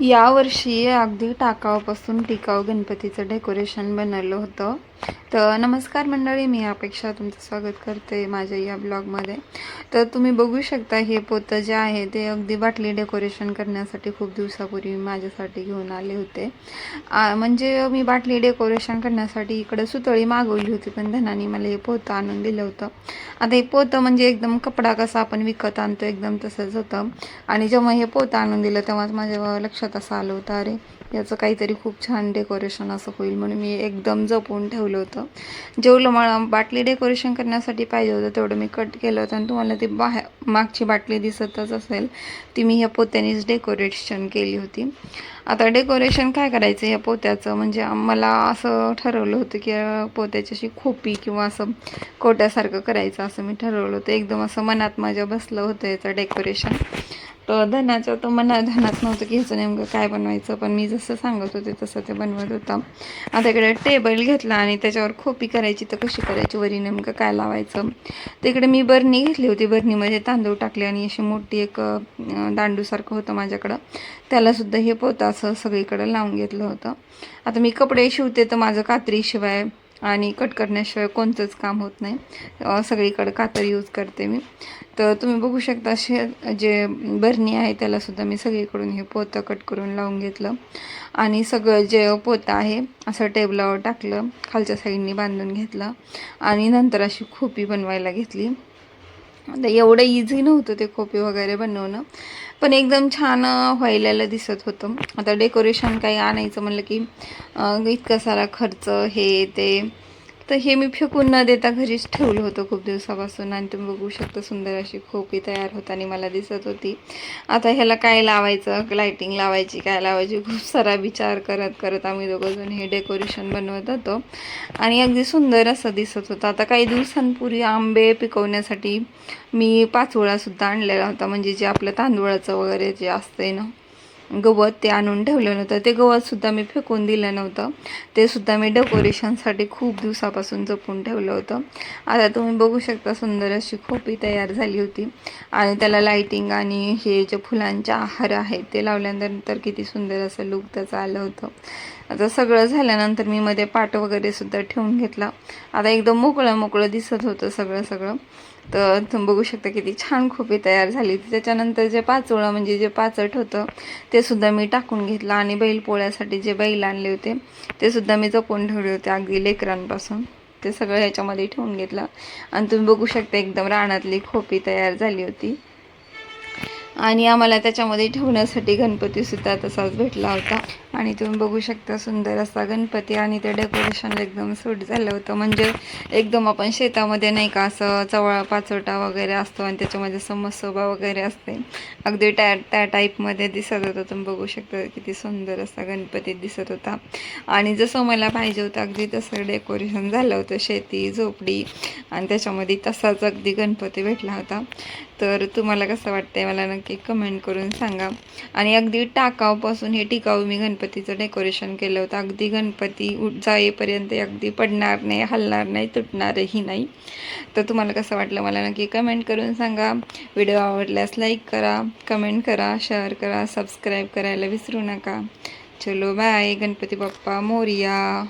यावर्षी अगदी टाकावापासून टिकाऊ गणपतीचं डेकोरेशन बनवलं होतं. तर नमस्कार मंडळी मी अपेक्षा तुमचं स्वागत करते माझ्या या ब्लॉगमध्ये. तर तुम्ही बघू शकता हे पोतं जे आहे ते अगदी बाटली डेकोरेशन करण्यासाठी खूप दिवसापूर्वी माझ्यासाठी घेऊन आले होते. म्हणजे मी बाटली डेकोरेशन करण्यासाठी इकडं सुतळी मागवली होती पण धनाने मला हे पोतं आणून दिलं होतं. आता हे पोतं म्हणजे एकदम कपडा कसा आपण विकत आणतो एकदम तसंच होतं. आणि जेव्हा हे पोतं आणून दिलं तेव्हाच माझ्या लक्षात असं आलं होतं अरे याचं काहीतरी खूप छान डेकोरेशन असं होईल म्हणून मी एकदम जपून ठेवलं. होतं. जेवढं मला बाटली डेकोरेशन करण्यासाठी पाहिजे होतं तेवढं मी कट केलं होतं. आणि तुम्हाला ती बाहेर मागची बाटली दिसतच असेल ती मी ह्या पोत्यानेच डेकोरेशन केली होती. आता डेकोरेशन काय करायचं ह्या पोत्याचं? म्हणजे मला असं ठरवलं होतं की पोत्याची अशी खोपी किंवा असं कोट्यासारखं करायचं असं मी ठरवलं होतं. एकदम असं मनात माझ्या बसलं होतं याचं डेकोरेशन तर धनाचं तर मना धनात नव्हतं की ह्याचं नेमकं काय बनवायचं पण मी जसं सांगत होते तसं ते बनवत होतं. आता इकडे टेबल घेतला आणि त्याच्यावर खोपी करायची तर कशी करायची वरी नेमकं काय लावायचं. तिकडे मी बरणी घेतली होती बरणीमध्ये तांदूळ टाकले आणि अशी मोठी एक दांडूसारखं होतं माझ्याकडं. त्यालासुद्धा हे पोतं असं सगळीकडं लावून घेतलं होतं. आता मी कपडे शिवते तर माझं कात्रीशिवाय आणि कट करण्याशिवाय कोणतंच काम होत नाही. सगळीकडे सगळीकडं कातर यूज करते मी. तर तुम्ही बघू शकता असे जे बरणी आहे त्यालासुद्धा मी सगळीकडून हे पोतं कट करून लावून घेतलं. आणि सगळं जे पोतं आहे असं टेबलावर टाकलं खालच्या साईडनी बांधून घेतलं. आणि नंतर अशी खोपी बनवायला घेतली. एवढं इझी नव्हतं ते खोपी वगैरे बनवणं. पण एकदम छान व्हायला दिसत होतं. आता डेकोरेशन काही आणायचं म्हणलं की इतका सारा खर्च हे ते तर हे मी फेकून न देता घरीच ठेवलं होतं खूप दिवसापासून. आणि तुम्ही बघू शकता सुंदर अशी खोपी तयार होताना मला दिसत होती. आता ह्याला काय लावायचं? लायटिंग लावायची काय लावायची? खूप सारा विचार करत करत आम्ही दोघंजण हे डेकोरेशन बनवत होतो. आणि अगदी सुंदर असं दिसत होतं. आता काही दिवसांपूर्वी आंबे पिकवण्यासाठी मी पाचोळासुद्धा आणलेला होता. म्हणजे जे आपलं तांदूळाचं वगैरे जे असतंय ना गवत ते आणून ठेवलं नव्हतं. ते गवतसुद्धा मी फेकून दिलं नव्हतं. ते सुद्धा मी डेकोरेशनसाठी खूप दिवसापासून जपून ठेवलं होतं. आता तुम्ही बघू शकता सुंदर अशी खोपी तयार झाली होती. आणि त्याला लाईटिंग आणि हे जे फुलांचे आहार आहेत ते लावल्यानंतर किती सुंदर असं लुक त्याचं आलं होतं. आता सगळं झाल्यानंतर मी मध्ये पाट वगैरे सुद्धा ठेवून घेतला. आता एकदम मोकळं मोकळं दिसत होतं सगळं सगळं. तर तुम्ही बघू शकता किती छान खोपी तयार झाली होती. त्याच्यानंतर जे पाचोळा म्हणजे जे पाचट होतं ते ते सुद्धा मी टाकून घेतलं आणि बैल पोळ्यासाठी जे बैल आणले होते ते सुद्धा मी जपून ठेवले होते अगदी लेकरांपासून. ते सगळं ह्याच्यामध्ये ठेवून घेतलं. आणि तुम्ही बघू शकता एकदम रानातली खोपी तयार झाली होती. आणि आम्हाला त्याच्यामध्ये ठेवण्यासाठी गणपतीसुद्धा तसाच भेटला होता. आणि तुम्ही बघू शकता सुंदर असा गणपती आणि ते डेकोरेशन एकदम सूट झालं होतं. म्हणजे एकदम आपण शेतामध्ये नाही का असं चवळा पाचोटा वगैरे असतो आणि त्याच्यामध्ये समसोबा वगैरे असते. अगदी त्या त्या टाईपमध्ये दिसत होतं. तुम्ही बघू शकता किती सुंदर असा गणपती दिसत होता. आणि जसं मला पाहिजे होतं अगदी तसं डेकोरेशन झालं होतं. शेती झोपडी आणि त्याच्यामध्ये तसाच अगदी गणपती भेटला होता. तर तुम्हाला कसं वाटतंय मला नक्की कमेंट करून सांगा. आणि अगदी टाकावपासून हे टिकाऊ मी गणपतीचं डेकोरेशन केलं होतं. अगदी गणपती उठ जाईपर्यंत अगदी पडणार नाही हलणार नाही तुटणारही नाही. तर तुम्हाला कसं वाटलं मला नक्की कमेंट करून सांगा. व्हिडिओ आवडल्यास लाईक करा कमेंट करा शेअर करा सबस्क्राईब करायला विसरू नका. चलो बाय गणपती बाप्पा मोरिया.